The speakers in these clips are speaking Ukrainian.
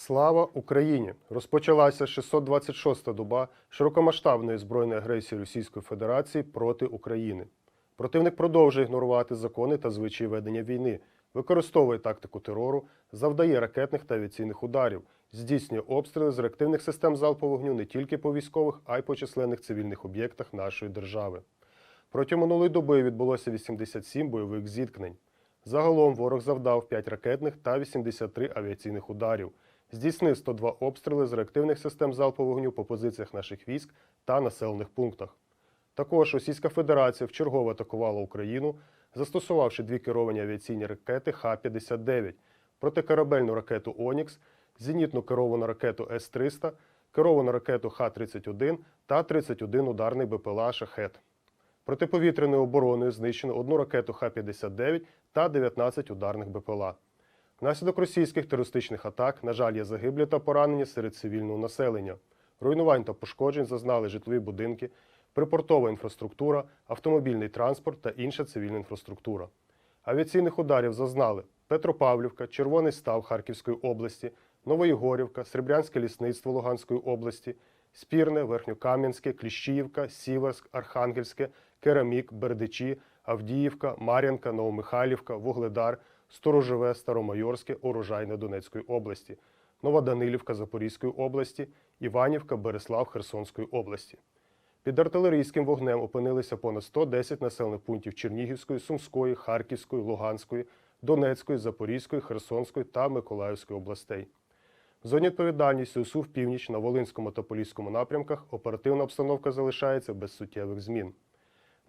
Слава Україні! Розпочалася 626-та доба широкомасштабної збройної агресії Російської Федерації проти України. Противник продовжує ігнорувати закони та звичаї ведення війни, використовує тактику терору, завдає ракетних та авіаційних ударів, здійснює обстріли з реактивних систем залпового вогню не тільки по військових, а й по численних цивільних об'єктах нашої держави. Протягом минулої доби відбулося 87 бойових зіткнень. Загалом ворог завдав 5 ракетних та 83 авіаційних ударів. Здійснив 102 обстріли з реактивних систем залпового вогню по позиціях наших військ та населених пунктах. Також Російська Федерація вчергово атакувала Україну, застосувавши дві керовані авіаційні ракети Х-59, протикорабельну ракету Онікс, зенітну керовану ракету С-300, керовану ракету Х-31 та 31 ударний БПЛА «Шахет». Протиповітряною обороною знищено одну ракету Х-59 та 19 ударних БПЛА. Внаслідок російських терористичних атак, на жаль, є загиблі та поранені серед цивільного населення. Руйнувань та пошкоджень зазнали житлові будинки, припортова інфраструктура, автомобільний транспорт та інша цивільна інфраструктура. Авіаційних ударів зазнали Петропавлівка, Червоний Став Харківської області, Новоєгорівка, Сребрянське лісництво Луганської області, Спірне, Верхньокам'янське, Кліщіївка, Сіверськ, Архангельське, Керамік, Бердичі, Авдіївка, Мар'янка, Новомихайлівка, Вугледар, Сторожеве, Старомайорське, Урожайне Донецької області, Новоданилівка Запорізької області, Іванівка, Береслав Херсонської області. Під артилерійським вогнем опинилися понад 110 населених пунктів Чернігівської, Сумської, Харківської, Луганської, Донецької, Запорізької, Херсонської та Миколаївської областей. В зоні відповідальності УСУ в північ на Волинському та Поліському напрямках оперативна обстановка залишається без суттєвих змін.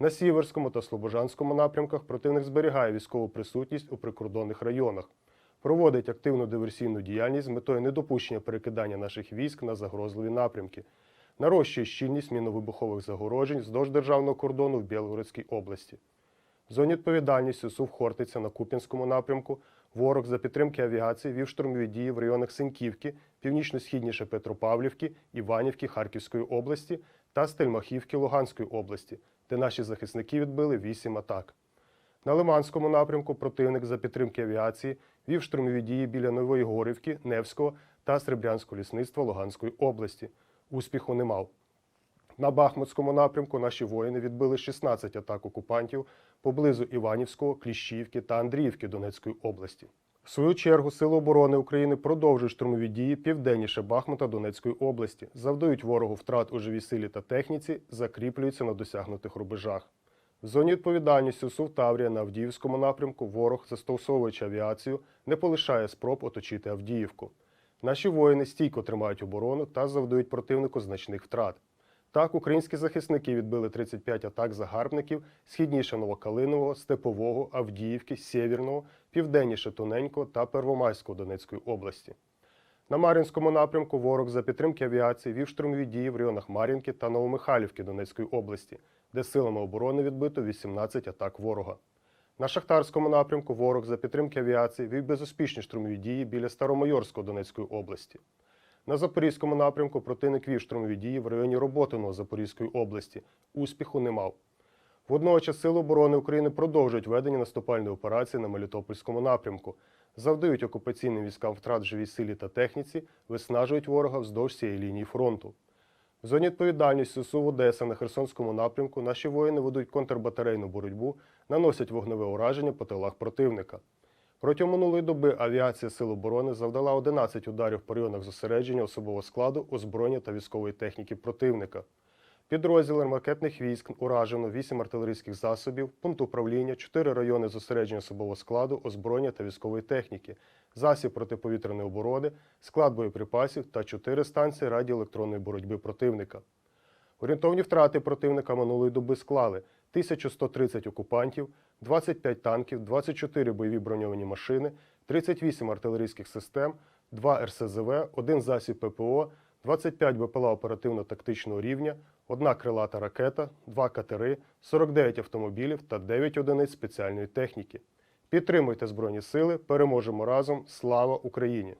На Сіверському та Слобожанському напрямках противник зберігає військову присутність у прикордонних районах, проводить активну диверсійну діяльність з метою недопущення перекидання наших військ на загрозливі напрямки, нарощує щільність міновибухових загороджень вздовж державного кордону в Білгородській області. В зоні відповідальності СУВ Хортиця на Куп'янському напрямку ворог за підтримки авіації вів штурмові дії в районах Синьківки, північно-східніше Петропавлівки, Іванівки Харківської області та Стельмахівки Луганської області, де наші захисники відбили 8 атак. На Лиманському напрямку противник за підтримки авіації вів штурмові дії біля Нової Горівки, Невського та Сребрянського лісництва Луганської області. Успіху не мав. На Бахмутському напрямку наші воїни відбили 16 атак окупантів поблизу Іванівського, Кліщівки та Андріївки Донецької області. В свою чергу Сили оборони України продовжують штурмові дії південніше Бахмута Донецької області, завдають ворогу втрат у живій силі та техніці, закріплюються на досягнутих рубежах. В зоні відповідальності СУВ Таврія на Авдіївському напрямку ворог, застосовуючи авіацію, не полишає спроб оточити Авдіївку. Наші воїни стійко тримають оборону та завдають противнику значних втрат. Так, українські захисники відбили 35 атак загарбників східніше Новокалинового, Степового, Авдіївки, Сєвєрного, південніше Тоненького та Первомайського Донецької області. На Мар'їнському напрямку ворог за підтримки авіації вів штурмові дії в районах Мар'їнки та Новомихайлівки Донецької області, де силами оборони відбито 18 атак ворога. На Шахтарському напрямку ворог за підтримки авіації вів безуспішні штурмові дії біля Старомайорського Донецької області. На Запорізькому напрямку противник вів штурмові дії в районі Роботиного Запорізької області. Успіху не мав. Водночас Сили оборони України продовжують ведення наступальної операції на Мелітопольському напрямку, завдають окупаційним військам втрат живій силі та техніці, виснажують ворога вздовж цієї лінії фронту. В зоні відповідальності СУ в Одеса на Херсонському напрямку наші воїни ведуть контрбатарейну боротьбу, наносять вогневе ураження по тилах противника. Протягом минулої доби авіація Сил оборони завдала 11 ударів по районах зосередження особового складу, озброєння та військової техніки противника. Підрозділом ракетних військ уражено 8 артилерійських засобів, пункт управління, 4 райони зосередження особового складу, озброєння та військової техніки, засіб протиповітряної оборони, склад боєприпасів та 4 станції радіоелектронної боротьби противника. Орієнтовні втрати противника минулої доби склали 1130 окупантів, 25 танків, 24 бойові броньовані машини, 38 артилерійських систем, 2 РСЗВ, 1 засіб ППО, 25 БПЛА оперативно-тактичного рівня, одна крилата ракета, два катери, 49 автомобілів та 9 одиниць спеціальної техніки. Підтримуйте Збройні Сили, переможемо разом! Слава Україні!